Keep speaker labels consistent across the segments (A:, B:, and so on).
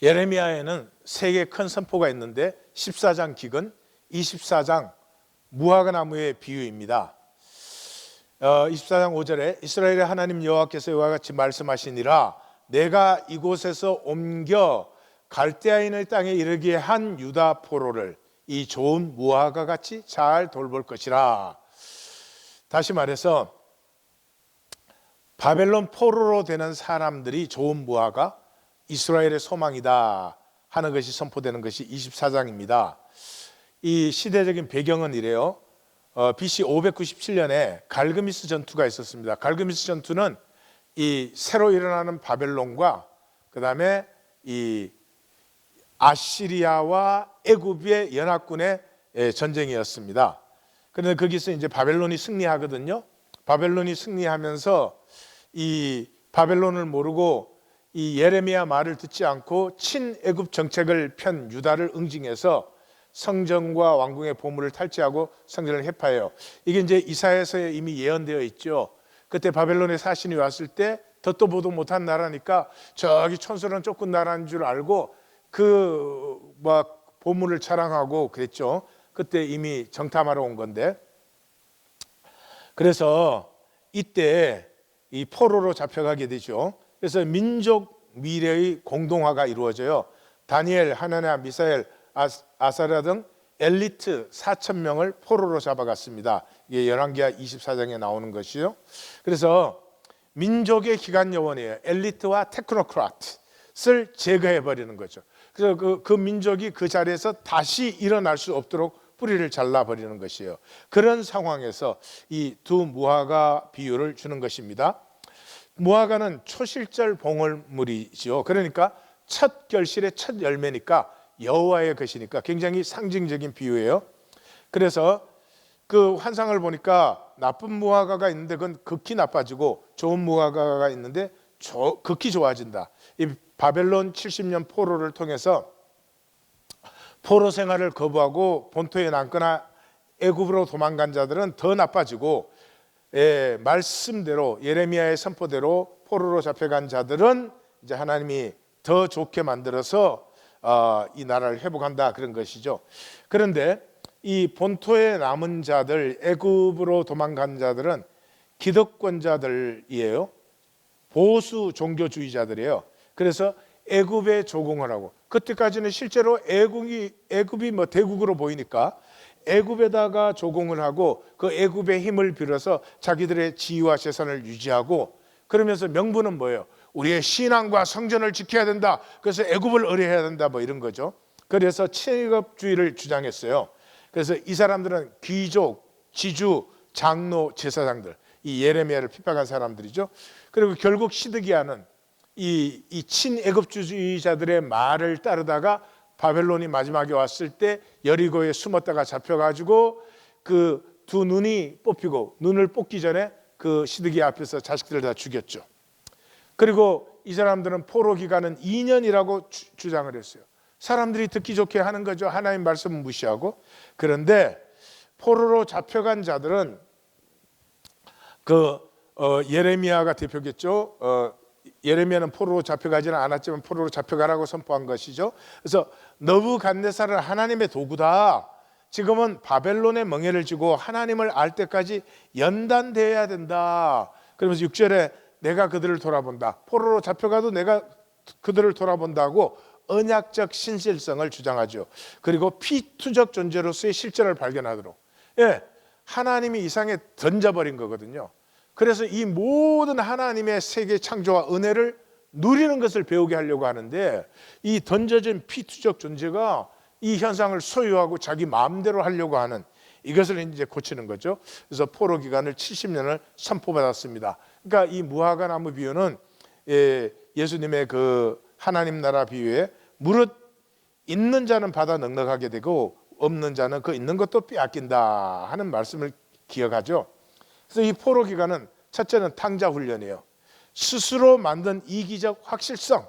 A: 예레미야에는 세 개 큰 선포가 있는데 14장 기근, 24장 무화과 나무의 비유입니다. 어, 24장 5절에 이스라엘의 하나님 여호와께서 이와 같이 말씀하시니라 내가 이곳에서 옮겨 갈대아인의 땅에 이르게 한 유다 포로를 이 좋은 무화과 같이 잘 돌볼 것이라. 다시 말해서 바벨론 포로로 되는 사람들이 좋은 무화과 이스라엘의 소망이다 하는 것이 선포되는 것이 24장입니다. 이 시대적인 배경은 이래요. 어, BC 597년에 갈그미스 전투가 있었습니다. 갈그미스 전투는 이 새로 일어나는 바벨론과 그 다음에 이 아시리아와 애굽의 연합군의 예, 전쟁이었습니다. 그런데 거기서 이제 바벨론이 승리하거든요. 바벨론이 승리하면서 이 바벨론을 모르고 이 예레미야 말을 듣지 않고 친애굽 정책을 편 유다를 응징해서 성전과 왕궁의 보물을 탈취하고 성전을 해파해요. 이게 이제 이사야서에 이미 예언되어 있죠. 그때 바벨론의 사신이 왔을 때 덧도 보도 못한 나라니까 저기 천수는 쫓은 나라인 줄 알고 그 막 보물을 자랑하고 그랬죠. 그때 이미 정탐하러 온 건데 그래서 이때 이 포로로 잡혀가게 되죠. 그래서 민족 미래의 공동화가 이루어져요. 다니엘, 하나냐, 미사엘, 아사랴 등 엘리트 4천 명을 포로로 잡아갔습니다. 이게 열왕기하 24장에 나오는 것이요. 그래서 민족의 기관 요원이에요. 엘리트와 테크노크라트를 제거해 버리는 거죠. 그래서 그, 그 민족이 그 자리에서 다시 일어날 수 없도록 뿌리를 잘라 버리는 것이에요. 그런 상황에서 이 두 무화과 비유를 주는 것입니다. 무화과는 초실절 봉을물이지요. 그러니까 첫 결실의 첫 열매니까 여호와의 것이니까 굉장히 상징적인 비유예요. 그래서 그 환상을 보니까 나쁜 무화과가 있는데 그건 극히 나빠지고 좋은 무화과가 있는데 조, 극히 좋아진다. 이 바벨론 70년 포로를 통해서 포로 생활을 거부하고 본토에 남거나 애굽으로 도망간 자들은 더 나빠지고 예, 말씀대로 예레미야의 선포대로 포로로 잡혀간 자들은 이제 하나님이 더 좋게 만들어서 어, 이 나라를 회복한다 그런 것이죠. 그런데 이 본토에 남은 자들 애굽으로 도망간 자들은 기득권자들이에요. 보수 종교주의자들이에요. 그래서 애굽에 조공을 하고 그때까지는 실제로 애굽이 애굽이 뭐 대국으로 보이니까 애굽에다가 조공을 하고 그 애굽의 힘을 빌어서 자기들의 지위와 재산을 유지하고 그러면서 명분은 뭐예요? 우리의 신앙과 성전을 지켜야 된다. 그래서 애굽을 의뢰해야 된다. 뭐 이런 거죠. 그래서 체급주의를 주장했어요. 그래서 이 사람들은 귀족, 지주, 장로, 제사장들 이 예레미야를 핍박한 사람들이죠. 그리고 결국 시드기야는 이, 이 친애굽주의자들의 말을 따르다가 바벨론이 마지막에 왔을 때 여리고에 숨었다가 잡혀가지고 그 두 눈이 뽑히고 눈을 뽑기 전에 그 시드기야 앞에서 자식들을 다 죽였죠. 그리고 이 사람들은 포로 기간은 2년이라고 주, 주장을 했어요. 사람들이 듣기 좋게 하는 거죠. 하나님 말씀을 무시하고. 그런데 포로로 잡혀간 자들은 그 어, 예레미야가 대표겠죠. 어, 예레미야는 포로로 잡혀가지는 않았지만 포로로 잡혀가라고 선포한 것이죠. 그래서 너부갓네살은 하나님의 도구다. 지금은 바벨론의 멍에를 쥐고 하나님을 알 때까지 연단돼야 된다. 그러면서 6절에 내가 그들을 돌아본다. 포로로 잡혀가도 내가 그들을 돌아본다고 언약적 신실성을 주장하죠. 그리고 피투적 존재로서의 실제를 발견하도록. 예, 하나님이 이상에 던져버린 거거든요. 그래서 이 모든 하나님의 세계 창조와 은혜를 누리는 것을 배우게 하려고 하는데 이 던져진 피투적 존재가 이 현상을 소유하고 자기 마음대로 하려고 하는 이것을 이제 고치는 거죠. 그래서 포로 기간을 70년을 선포받았습니다. 그러니까 이 무화과 나무 비유는 예, 예수님의 그 하나님 나라 비유에 무릇 있는 자는 받아 넉넉하게 되고 없는 자는 그 있는 것도 빼앗긴다 하는 말씀을 기억하죠. 그래서 이 포로 기간은 첫째는 탕자 훈련이에요. 스스로 만든 이기적 확실성.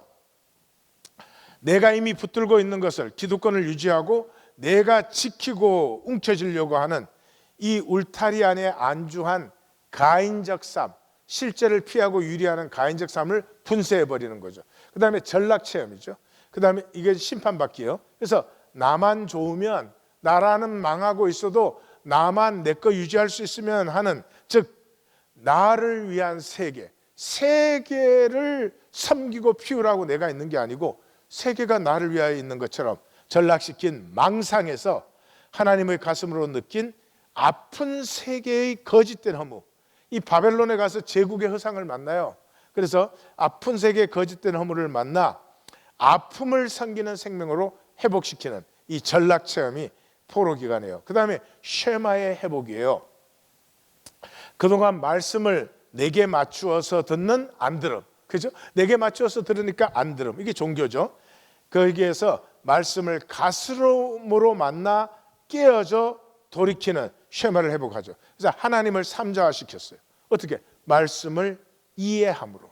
A: 내가 이미 붙들고 있는 것을 기득권을 유지하고 내가 지키고 움켜쥐려고 하는 이 울타리 안에 안주한 가인적 삶, 실제를 피하고 유리하는 가인적 삶을 분쇄해 버리는 거죠. 그다음에 전락 체험이죠. 그다음에 이게 심판받기요. 그래서 나만 좋으면 나라는 망하고 있어도 나만 내 거 유지할 수 있으면 하는 즉 나를 위한 세계, 세계를 섬기고 피우라고 내가 있는 게 아니고 세계가 나를 위하여 있는 것처럼 전락시킨 망상에서 하나님의 가슴으로 느낀 아픈 세계의 거짓된 허무. 이 바벨론에 가서 제국의 허상을 만나요. 그래서 아픈 세계의 거짓된 허무를 만나 아픔을 섬기는 생명으로 회복시키는 이 전락 체험이 포로 기간이에요. 그 다음에 쉐마의 회복이에요. 그동안 말씀을 내게 맞추어서 듣는 안 들음. 그죠? 내게 맞추어서 들으니까 안 들음. 이게 종교죠. 거기에서 말씀을 가스로으로 만나 깨어져 돌이키는 쉐마를 회복하죠. 그래서 하나님을 삼자화시켰어요. 어떻게? 말씀을 이해함으로.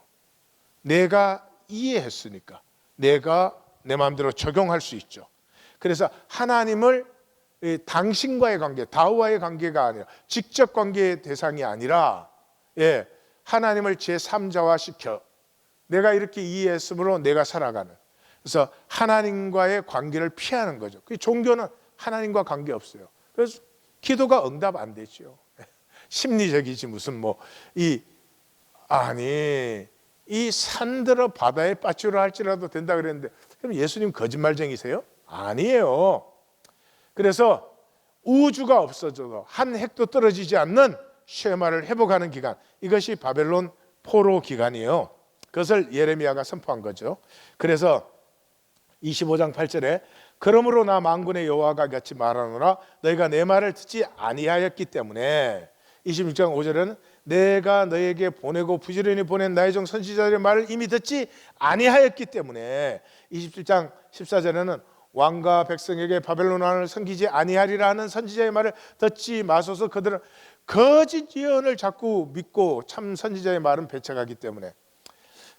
A: 내가 이해했으니까 내가 내 마음대로 적용할 수 있죠. 그래서 하나님을 이 당신과의 관계, 다우와의 관계가 아니라 직접 관계의 대상이 아니라 예, 하나님을 제 3자화 시켜 내가 이렇게 이해했으므로 내가 살아가는 그래서 하나님과의 관계를 피하는 거죠. 그 종교는 하나님과 관계 없어요. 그래서 기도가 응답 안 되죠. 심리적이지 무슨 뭐 이 아니 이 산들어 바다에 빠지려 할지라도 된다 그랬는데 그럼 예수님 거짓말쟁이세요? 아니에요. 그래서 우주가 없어져도 한 핵도 떨어지지 않는 쉐마를 회복하는 기간 이것이 바벨론 포로 기간이에요. 그것을 예레미야가 선포한 거죠. 그래서 25장 8절에 그러므로 나 만군의 여호와가 같이 말하노라 너희가 내 말을 듣지 아니하였기 때문에 26장 5절에는 내가 너에게 보내고 부지런히 보낸 나의 종 선지자들의 말을 이미 듣지 아니하였기 때문에 27장 14절에는 왕과 백성에게 바벨론 왕을 섬기지 아니하리라 하는 선지자의 말을 듣지 마소서 그들은 거짓 예언을 자꾸 믿고 참 선지자의 말은 배척하기 때문에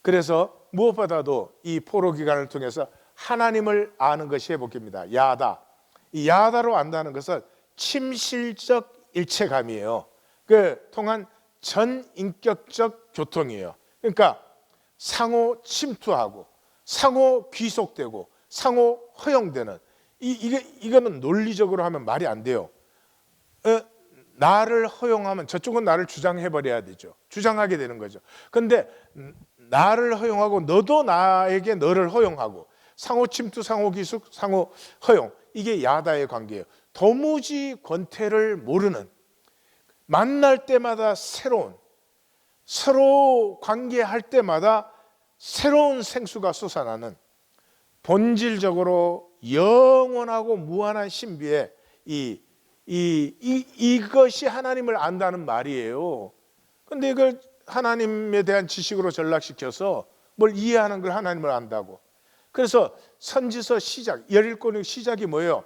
A: 그래서 무엇보다도 이 포로 기간을 통해서 하나님을 아는 것이 회복입니다. 야다. 이 야다로 안다는 것은 침실적 일체감이에요. 그 통한 전인격적 교통이에요. 그러니까 상호 침투하고 상호 귀속되고 상호 허용되는 이 이게 이거는 논리적으로 하면 말이 안 돼요. 어, 나를 허용하면 저쪽은 나를 주장해 버려야 되죠. 주장하게 되는 거죠. 근데 나를 허용하고 너도 나에게 너를 허용하고 상호 침투, 상호 기숙, 상호 허용 이게 야다의 관계예요. 도무지 권태를 모르는 만날 때마다 새로운 서로 관계할 때마다 새로운 생수가 솟아나는 본질적으로 영원하고 무한한 신비의 이, 이, 이, 이것이 하나님을 안다는 말이에요. 근데 이걸 하나님에 대한 지식으로 전락시켜서 뭘 이해하는 걸 하나님을 안다고. 그래서 선지서 시작, 열일권의 시작이 뭐예요?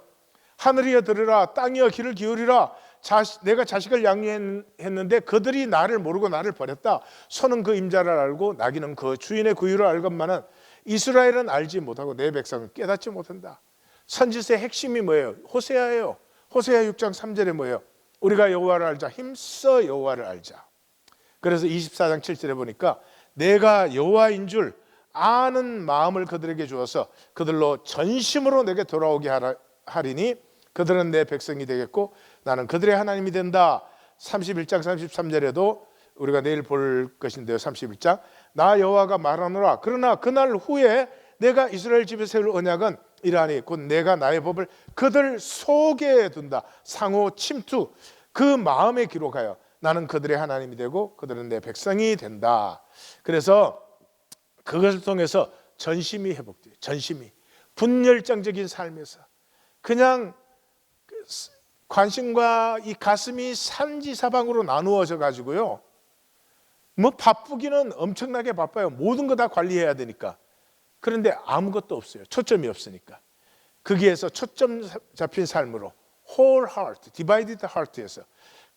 A: 하늘이여 들으라, 땅이여 귀를 기울이라. 자식, 내가 자식을 양육했는데 그들이 나를 모르고 나를 버렸다. 소는 그 임자를 알고 나귀는 그 주인의 구유를 알건만은 이스라엘은 알지 못하고 내 백성은 깨닫지 못한다. 선지서의 핵심이 뭐예요? 호세아예요. 호세아 6장 3절에 뭐예요? 우리가 여호와를 알자. 힘써 여호와를 알자. 그래서 24장 7절에 보니까 내가 여호와인 줄 아는 마음을 그들에게 주어서 그들로 전심으로 내게 돌아오게 하리니 그들은 내 백성이 되겠고 나는 그들의 하나님이 된다. 31장 33절에도 우리가 내일 볼 것인데요. 31장 나 여호와가 말하노라 그러나 그날 후에 내가 이스라엘 집에 세울 언약은 이러하니 곧 내가 나의 법을 그들 속에 둔다. 상호 침투 그 마음에 기록하여 나는 그들의 하나님이 되고 그들은 내 백성이 된다. 그래서 그것을 통해서 전심이 회복돼요. 전심이 분열장적인 삶에서 그냥 그 관심과 이 가슴이 산지사방으로 나누어져 가지고요. 뭐 바쁘기는 엄청나게 바빠요. 모든 거 다 관리해야 되니까. 그런데 아무것도 없어요. 초점이 없으니까. 거기에서 초점 잡힌 삶으로 whole heart, divided heart에서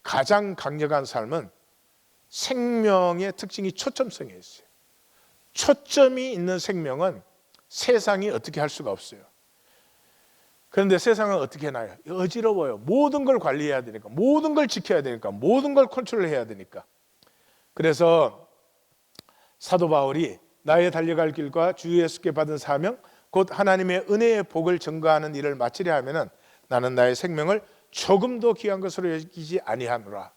A: 가장 강력한 삶은 생명의 특징이 초점성에 있어요. 초점이 있는 생명은 세상이 어떻게 할 수가 없어요. 그런데 세상은 어떻게 나요? 어지러워요. 모든 걸 관리해야 되니까, 모든 걸 지켜야 되니까, 모든 걸 컨트롤해야 되니까. 그래서 사도 바울이 나의 달려갈 길과 주 예수께 받은 사명 곧 하나님의 은혜의 복을 증거하는 일을 마치려 하면은 나는 나의 생명을 조금도 귀한 것으로 여기지 아니하노라.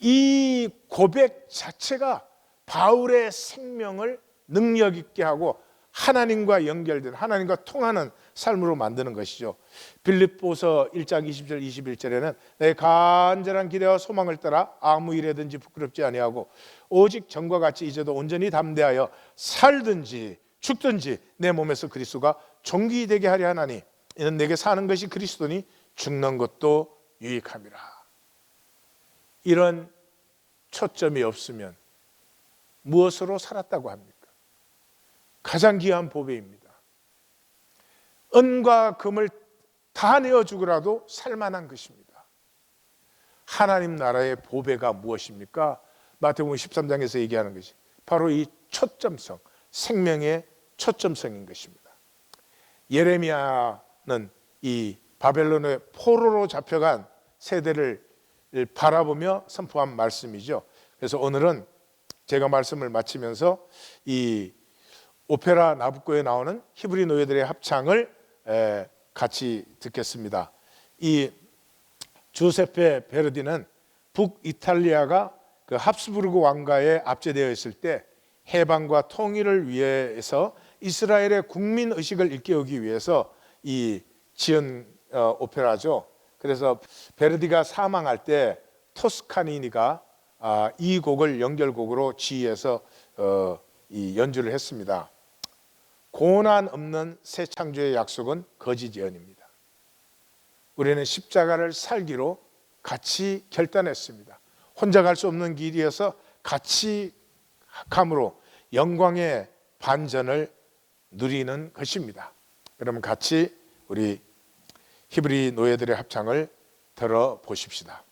A: 이 고백 자체가 바울의 생명을 능력 있게 하고 하나님과 연결된 하나님과 통하는 삶으로 만드는 것이죠. 빌립보서 1장 20절 21절에는 내 간절한 기대와 소망을 따라 아무 일에든지 부끄럽지 아니하고 오직 전과 같이 이제도 온전히 담대하여 살든지 죽든지 내 몸에서 그리스도가 종기 되게 하려 하나니 이는 내게 사는 것이 그리스도니 죽는 것도 유익함이라. 이런 초점이 없으면 무엇으로 살았다고 합니까? 가장 귀한 보배입니다. 은과 금을 다 내어 주고라도 살만한 것입니다. 하나님 나라의 보배가 무엇입니까? 마태복음 13장에서 얘기하는 것이 바로 이 초점성, 생명의 초점성인 것입니다. 예레미야는 이 바벨론의 포로로 잡혀간 세대를 바라보며 선포한 말씀이죠. 그래서 오늘은 제가 말씀을 마치면서 이 오페라 나부코에 나오는 히브리 노예들의 합창을 같이 듣겠습니다. 이 주세페 베르디는 북이탈리아가 그 합스부르크 왕가에 압제되어 있을 때 해방과 통일을 위해서 이스라엘의 국민 의식을 일깨우기 위해서 이 지은 어, 오페라죠. 그래서 베르디가 사망할 때 토스카니니가 아, 이 곡을 연결곡으로 지휘해서 어, 이 연주를 했습니다. 고난 없는 새 창조의 약속은 거짓 예언입니다. 우리는 십자가를 살기로 같이 결단했습니다. 혼자 갈 수 없는 길이어서 같이 감으로 영광의 반전을 누리는 것입니다. 그러면 같이 우리 히브리 노예들의 합창을 들어 보십시다.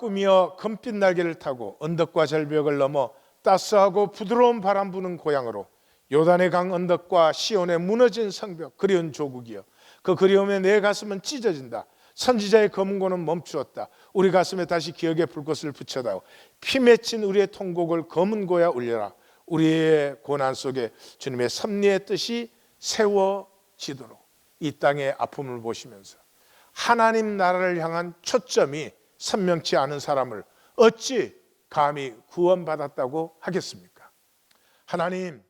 A: 꾸미어 금빛 날개를 타고 언덕과 절벽을 넘어 따스하고 부드러운 바람 부는 고향으로 요단의 강 언덕과 시온의 무너진 성벽 그리운 조국이여. 그 그리움에 내 가슴은 찢어진다. 선지자의 검은고는 멈추었다. 우리 가슴에 다시 기억의 불꽃을 붙여다오. 피 맺힌 우리의 통곡을 검은 고야 울려라. 우리의 고난 속에 주님의 섭리의 뜻이 세워지도록 이 땅의 아픔을 보시면서 하나님 나라를 향한 초점이 선명치 않은 사람을 어찌 감히 구원받았다고 하겠습니까? 하나님